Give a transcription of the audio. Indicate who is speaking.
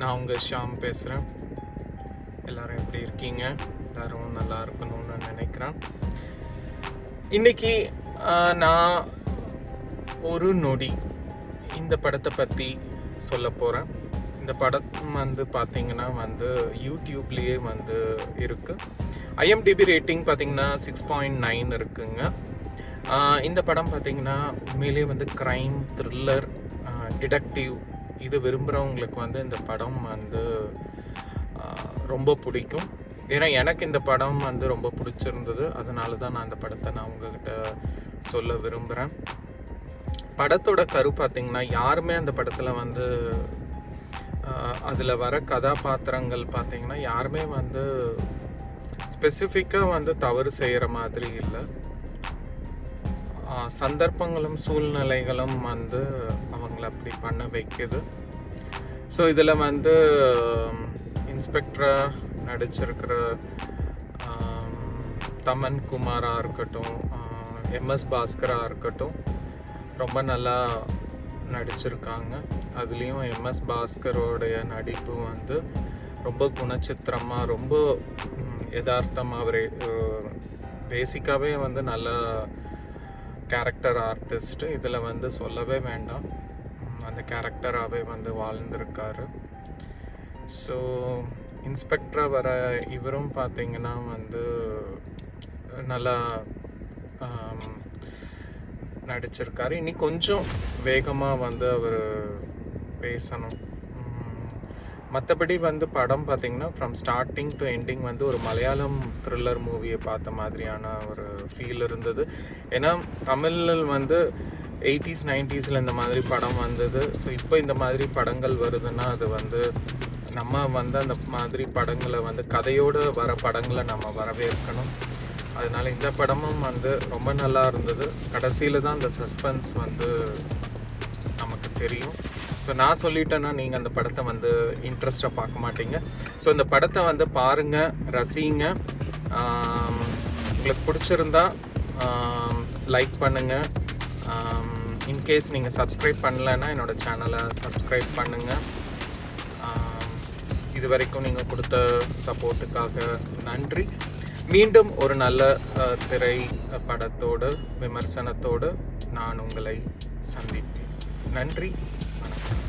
Speaker 1: நான் உங்கள் ஷாம் பேசுகிறேன் எல்லாரும் எப்படி இருக்கீங்க? எல்லோரும் நல்லா இருக்கணும்னு நினைக்கிறேன். இன்னைக்கு நான் ஒரு நொடி இந்த படத்தை பற்றி சொல்ல போகிறேன் இந்த படம் வந்து பார்த்திங்கன்னா வந்து யூடியூப்லேயே வந்து இருக்குது ஐஎம்டிபி ரேட்டிங் பார்த்தீங்கன்னா சிக்ஸ் பாயிண்ட் நைன் இருக்குங்க. இந்த படம் பார்த்திங்கன்னா உண்மையிலேயே வந்து க்ரைம் த்ரில்லர் டிடெக்டிவ் இது விரும்புகிறவங்களுக்கு வந்து இந்த படம் வந்து ரொம்ப பிடிக்கும். ஏன்னா எனக்கு இந்த படம் வந்து ரொம்ப பிடிச்சிருந்தது. அதனால தான் நான் இந்த படத்தை நான் உங்ககிட்ட சொல்ல விரும்புகிறேன் படத்தோட கரு பார்த்தீங்கன்னா யாருமே அந்த படத்தில் வந்து அதில் வர கதாபாத்திரங்கள் பார்த்திங்கன்னா யாருமே வந்து ஸ்பெசிஃபிக்காக வந்து தவறு செய்கிற மாதிரி இல்லை. சந்தர்ப்பங்களும் சூழ்நிலைகளும் வந்து அவங்கள அப்படி பண்ண வைக்குது. ஸோ இதில் வந்து இன்ஸ்பெக்டராக நடிச்சிருக்கிற தமன் குமாராக இருக்கட்டும் எம்எஸ் பாஸ்கராக இருக்கட்டும் ரொம்ப நல்லா நடிச்சிருக்காங்க. அதுலேயும் எம்எஸ் பாஸ்கரோடைய நடிப்பு வந்து ரொம்ப குணச்சித்திரமாக ரொம்ப யதார்த்தமாக அவர் பேசிக்காகவே வந்து நல்லா கேரக்டர் ஆர்டிஸ்ட் இதில் வந்து சொல்லவே வேண்டாம். அந்த கேரக்டராகவே வந்து வாழ்ந்திருக்காரு. ஸோ இன்ஸ்பெக்டராக வர இவரும் பார்த்திங்கன்னா வந்து நல்லா நடிச்சிருக்காரு. இனி கொஞ்சம் வேகமாக வந்து அவர் பேசணும். மற்றபடி வந்து படம் பார்த்திங்கன்னா ஃப்ரம் ஸ்டார்டிங் டு எண்டிங் வந்து ஒரு மலையாளம் த்ரில்லர் மூவியை பார்த்த மாதிரியான ஒரு ஃபீல் இருந்தது. ஏன்னா தமிழில் வந்து எயிட்டிஸ் நைன்டிஸில் இந்த மாதிரி படம் வந்தது. ஸோ இப்போ இந்த மாதிரி படங்கள் வருதுன்னா அது வந்து நம்ம வந்து அந்த மாதிரி படங்களை வந்து கதையோடு வர படங்களை நம்ம வரவேற்கணும் அதனால் இந்த படமும் வந்து ரொம்ப நல்லா இருந்தது. கடைசியில் தான் அந்த சஸ்பென்ஸ் வந்து நமக்கு தெரியும். ஸோ நான் சொல்லிட்டேன்னா நீங்கள் அந்த படத்தை வந்து இன்ட்ரெஸ்டாக பார்க்க மாட்டீங்க. ஸோ இந்த படத்தை வந்து பாருங்கள் ரசிங்க. உங்களுக்கு பிடிச்சிருந்தா லைக் பண்ணுங்கள் இன்கேஸ் நீங்கள் சப்ஸ்கிரைப் பண்ணலைன்னா என்னோடய சேனலை சப்ஸ்கிரைப் பண்ணுங்கள் இது வரைக்கும் நீங்கள் கொடுத்த சப்போர்ட்டுக்காக நன்றி. மீண்டும் ஒரு நல்ல திரை படத்தோடு விமர்சனத்தோடு நான் உங்களை சந்திப்பேன். நன்றி வணக்கம்.